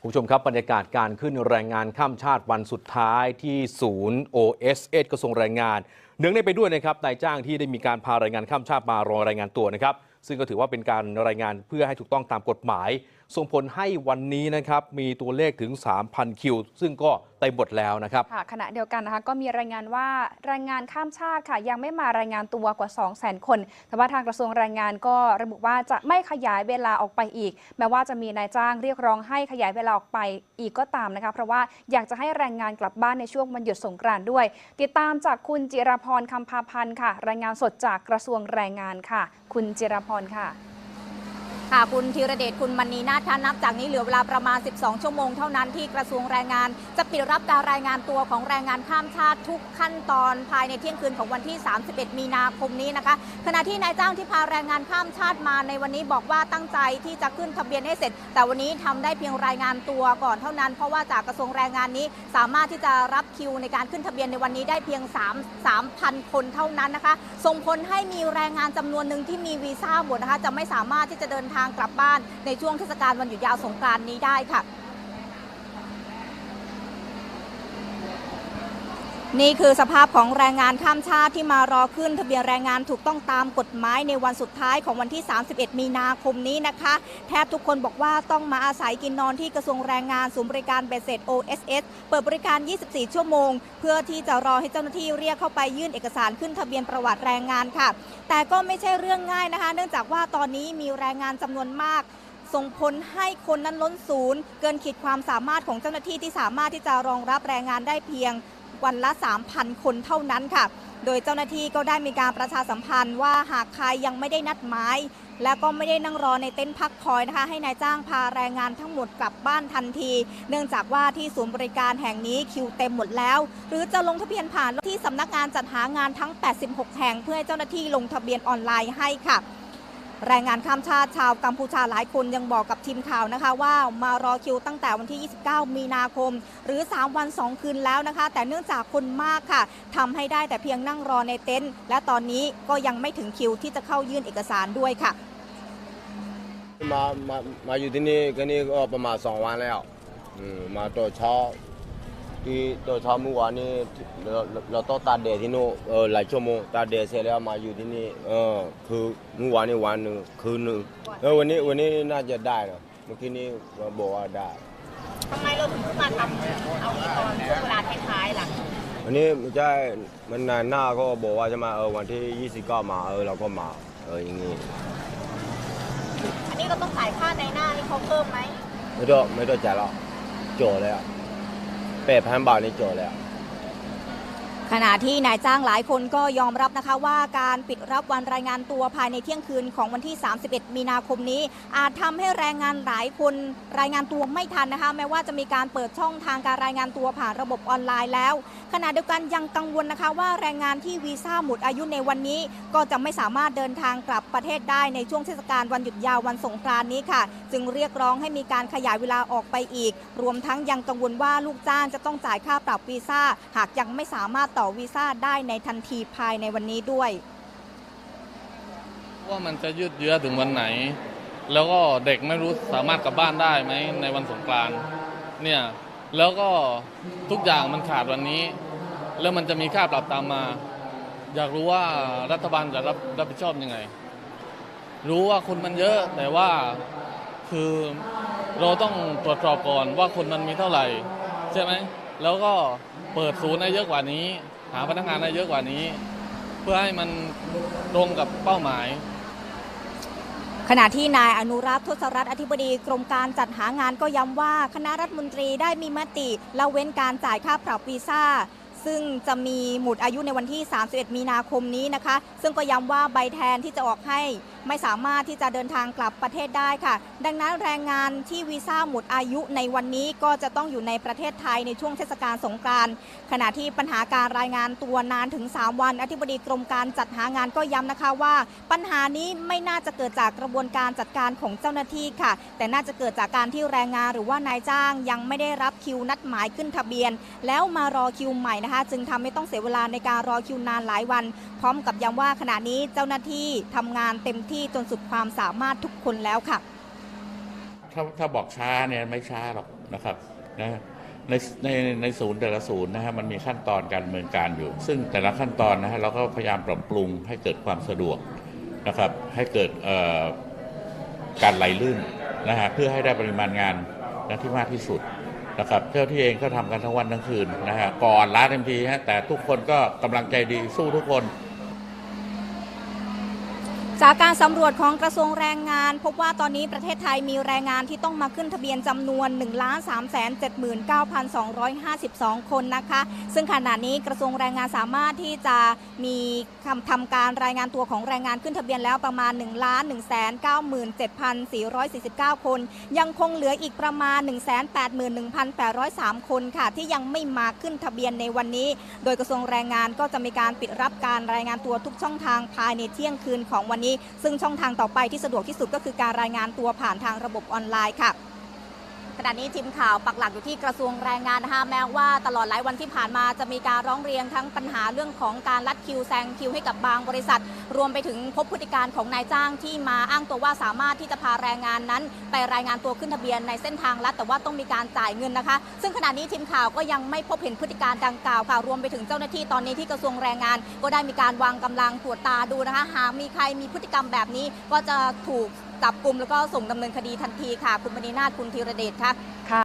ผู้ชมครับบรรยากาศการขึ้นแรงงานข้ามชาติวันสุดท้ายที่ศูนย์ OSS กระทรวงแรงงาน เนื่องในไปด้วยนะครับนายจ้างที่ได้มีการพาแรงงานข้ามชาติมารอรายงานตัวนะครับ ซึ่งก็ถือว่าเป็นการรายงานเพื่อให้ถูกต้องตามกฎหมายส่งผลให้วันนี้นะครับมีตัวเลขถึง 3,000 คิว ซึ่งก็เต็มหมดแล้วนะครับขณะเดียวกันนะคะก็มีรายงานว่าแรงงานข้ามชาติค่ะยังไม่มารายงานตัวกว่า 2 0 0 0 0 0 คน แต่ว่าทางกระทรวงแรงงานก็ระบุว่าจะไม่ขยายเวลาออกไปอีก แม้ว่าจะมีนายจ้างเรียกร้องให้ขยายเวลาออกไปอีกก็ตามนะคะ เพราะว่าอยากจะให้แรงงานกลับบ้านในช่วงวันหยุดสงกรานต์ด้วย ติดตามจากคุณจิรพรคำพาพันธ์ค่ะ รายงานสดจากกระทรวงแรงงานค่ะ คุณจิรพรค่ะ ค่ะคุณธีรเดชคุณมณีนาถคะนับจากนี้เหลือเวลาประมาณ 12 ชั่วโมงเท่านั้นที่กระทรวงแรงงาน จะปิดรับการรายงานตัวของแรงงานข้ามชาติทุกขั้นตอนภายในเที่ยงคืนของวันที่ 31 มีนาคมนี้นะคะ ขณะที่นายจ้างที่พาแรงงานข้ามชาติมาในวันนี้บอกว่าตั้งใจที่จะขึ้นทะเบียนให้เสร็จ แต่วันนี้ทำได้เพียงรายงานตัวก่อนเท่านั้น เพราะว่าจากกระทรวงแรงงานนี้ สามารถที่จะรับคิวในการขึ้นทะเบียนในวันนี้ได้เพียง 3 3,000 คนเท่านั้นนะคะ ส่งผลให้มีแรงงานจำนวนหนึ่งที่มีวีซ่าหมดนะคะจะไม่สามารถที่จะเดินทางางกลับบ้านในช่วงเทศกาลวันหยุดยาวสงกรานต์นี้ได้ค่ะ นี่คือสภาพของแรงงานข้ามชาติที่มารอขึ้น ทะเบียนแรงงานถูกต้องตามกฎหมายในวันสุดท้ายของวันที่ 31 มีนาคมนี้นะคะ แทบทุกคนบอกว่าต้องมาอาศัยกินนอนที่กระทรวงแรงงานศูนย์บริการเบสเซ็ต OSS เปิดบริการ 24 ชั่วโมง เพื่อที่จะรอให้เจ้าหน้าที่เรียกเข้าไปยื่นเอกสารขึ้นทะเบียนประวัติแรงงานค่ะ แต่ก็ไม่ใช่เรื่องง่ายนะคะ เนื่องจากว่าตอนนี้มีแรงงานจำนวนมากส่งผลให้คนนั้นล้นศูนย์ เกินขีดความสามารถของเจ้าหน้าที่ที่สามารถที่จะรองรับแรงงานได้เพียง วันละ 3,000 คนเท่านั้นค่ะ โดยเจ้าหน้าที่ก็ได้มีการประชาสัมพันธ์ว่าหากใครยังไม่ได้นัดหมายและก็ไม่ได้นั่งรอในเต็นท์พักคอยนะคะ ให้นายจ้างพาแรงงานทั้งหมดกลับบ้านทันที เนื่องจากว่าที่ศูนย์บริการแห่งนี้คิวเต็มหมดแล้ว หรือจะลงทะเบียนผ่านที่สำนักงานจัดหางานทั้ง 86 แห่งเพื่อให้เจ้าหน้าที่ลงทะเบียนออนไลน์ให้ค่ะ แรงงานข้ามชาติชาวกัมพูชาหลายคนยังบอกกับทีมข่าวนะคะ ว่ามารอคิวตั้งแต่วันที่ 29 มีนาคม หรือ 3 วัน 2 คืนแล้วนะคะ แต่เนื่องจากคนมากค่ะทำให้ได้แต่เพียงนั่งรอในเต็นท์และตอนนี้ก็ยังไม่ถึงคิวที่จะเข้ายื่นเอกสารด้วยค่ะ มามามาอยู่ที่นี่ก็นี่ก็ประมาณสองวันแล้วมมาตัวช้า ที่ตัวเช้าเมื่อวานนี้เราเราต้องตากแดดที่นู่นเออหลายชั่วโมงตากแดดเสร็จแล้วมาอยู่ที่นี่เออคือเมื่อวานนี้วันหนึ่งคืนหนึ่งเออวันนี้วันนี้น่าจะได้นะเมื่อกี้นี้เราบอกว่าได้ทำไมเราถึงมาทำเอาในตอนช่วงเวลาท้ายๆล่ะวันนี้ไม่ใช่มันนานหน้าก็บอกว่าจะมาเออวันที่ 29 มาเออเราก็มาเอออย่างงี้อันนี้เราต้องจ่ายค่าในหน้าให้เขาเพิ่มไหมไม่ต้องไม่ต้องจ่ายแล้วโจทย์เลยอะ เปดพันบาทนี่โจทย์เลยอะ ขณะที่นายจ้างหลายคนก็ยอมรับนะคะว่าการปิดรับวันรายงานตัวภายในเที่ยงคืนของวันที่ 31 มีนาคมนี้ อาจทำให้แรงงานหลายคนรายงานตัวไม่ทันนะคะแม้ว่าจะมีการเปิดช่องทางการรายงานตัวผ่านระบบออนไลน์แล้ว ขณะเดียวกันยังกังวลนะคะว่าแรงงานที่วีซ่าหมดอายุในวันนี้ ก็จะไม่สามารถเดินทางกลับประเทศได้ในช่วงเทศกาลวันหยุดยาววันสงกรานต์นี้ค่ะ จึงเรียกร้องให้มีการขยายเวลาออกไปอีก รวมทั้งยังกังวลว่าลูกจ้างจะต้องจ่ายค่าปรับวีซ่าหากยังไม่สามารถต่อวีซ่าได้ในทันทีภายในวันนี้ด้วย ว่ามันจะยืดเยื้อถึงวันไหน แล้วก็เด็กไม่รู้สามารถกลับบ้านได้ไหมในวันสงกรานต์เนี่ยแล้วก็ทุกอย่างมันขาดวันนี้ แล้วมันจะมีค่าปรับตามมา อยากรู้ว่ารัฐบาลจะรับรับผิดชอบยังไง รู้ว่าคนมันเยอะแต่ว่าคือเราต้องตรวจสอบก่อนว่าคนมันมีเท่าไหร่ ใช่ไหม แล้วก็เปิดศูนย์ได้เยอะกว่านี้ หาพนักงานได้เยอะกว่านี้ เพื่อให้มันตรงกับเป้าหมาย ขณะที่นายอนุรักษ์ทศรัตน์อธิบดีกรมการจัดหางานก็ย้ำว่าคณะรัฐมนตรีได้มีมติละเว้นการจ่ายค่าปรับวีซ่า ซึ่งจะมีหมดอายุในวันที่ 31 มีนาคมนี้นะคะ ซึ่งก็ย้ำว่าใบแทนที่จะออกให้ไม่สามารถที่จะเดินทางกลับประเทศได้ค่ะ ดังนั้นแรงงานที่วีซ่าหมดอายุในวันนี้ก็จะต้องอยู่ในประเทศไทยในช่วงเทศกาลสงกรานต์ขณะที่ปัญหาการรายงานตัวนานถึง 3 วัน อธิบดีกรมการจัดหางานก็ย้ำนะคะว่า ปัญหานี้ไม่น่าจะเกิดจากกระบวนการจัดการของเจ้าหน้าที่ค่ะ แต่น่าจะเกิดจากการที่แรงงานหรือว่านายจ้างยังไม่ได้รับคิวนัดหมายขึ้นทะเบียน แล้วมารอคิวใหม่นะคะจึงทำให้ต้องเสียเวลาในการรอคิวนานหลายวัน พร้อมกับย้ำว่าขณะนี้เจ้าหน้าที่ทำงานเต็มที่จนสุดความสามารถทุกคนแล้วค่ะ ถ้าถ้าบอกช้าเนี่ยไม่ช้าหรอกนะครับนะในในในศูนย์แต่ละศูนย์นะฮะมันมีขั้นตอนการดำเนินการอยู่ ซึ่งแต่ละขั้นตอนนะฮะเราก็พยายามปรับปรุงให้เกิดความสะดวกนะครับ ให้เกิดการไหลลื่นนะฮะเพื่อให้ได้ปริมาณงานนะที่มากที่สุด นะครับเจ้าที่เองก็ทำกันทั้งวันทั้งคืนนะฮะก่อนล้าเต็มทีฮะแต่ทุกคนก็กำลังใจดีสู้ทุกคน จากการสำรวจของกระทรวงแรงงาน พบว่าตอนนี้ประเทศไทยมีแรงงานที่ต้องมาขึ้นทะเบียนจำนวน 1 3 7 9 2 5 2 คนนะคะ ซึ่งขณะนี้กระทรวงแรงงานสามารถที่จะมีคำทำการรายงานตัวของแรงงานขึ้นทะเบียนแล้วประมาณ 1 1 9 7 4 4 9 คน ยังคงเหลืออีกประมาณ 1 8 1 8 0 3 คนค่ะ ที่ยังไม่มาขึ้นทะเบียนในวันนี้ โดยกระทรวงแรงงานก็จะมีการปิดรับการรายงานตัวทุกช่องทางภายในเที่ยงคืนของวันนี้ซึ่งช่องทางต่อไปที่สะดวกที่สุดก็คือการรายงานตัวผ่านทางระบบออนไลน์ค่ะ ขณะนี้ทีมข่าวปักหลักอยู่ที่กระทรวงแรงงานนะคะแม้ว่าตลอดหลายวันที่ผ่านมาจะมีการร้องเรียนทั้งปัญหาเรื่องของการลัดคิวแซงคิวให้กับบางบริษัท รวมไปถึงพบพฤติการของนายจ้างที่มาอ้างตัวว่าสามารถที่จะพาแรงงานนั้น ไปรายงานตัวขึ้นทะเบียนในเส้นทางลัดแต่ว่าต้องมีการจ่ายเงินนะคะ ซึ่งขณะนี้ทีมข่าวก็ยังไม่พบเห็นพฤติการดังกล่าวค่ะรวมไปถึงเจ้าหน้าที่ตอนนี้ที่กระทรวงแรงงาน ก็ได้มีการวางกำลังตรวจตาดูนะคะ หากมีใครมีพฤติกรรมแบบนี้ก็จะถูก จับกลุ่มแล้วก็ส่งดำเนินคดีทันทีค่ะ คุณมณีนาถคุณธีรเดชค่ะ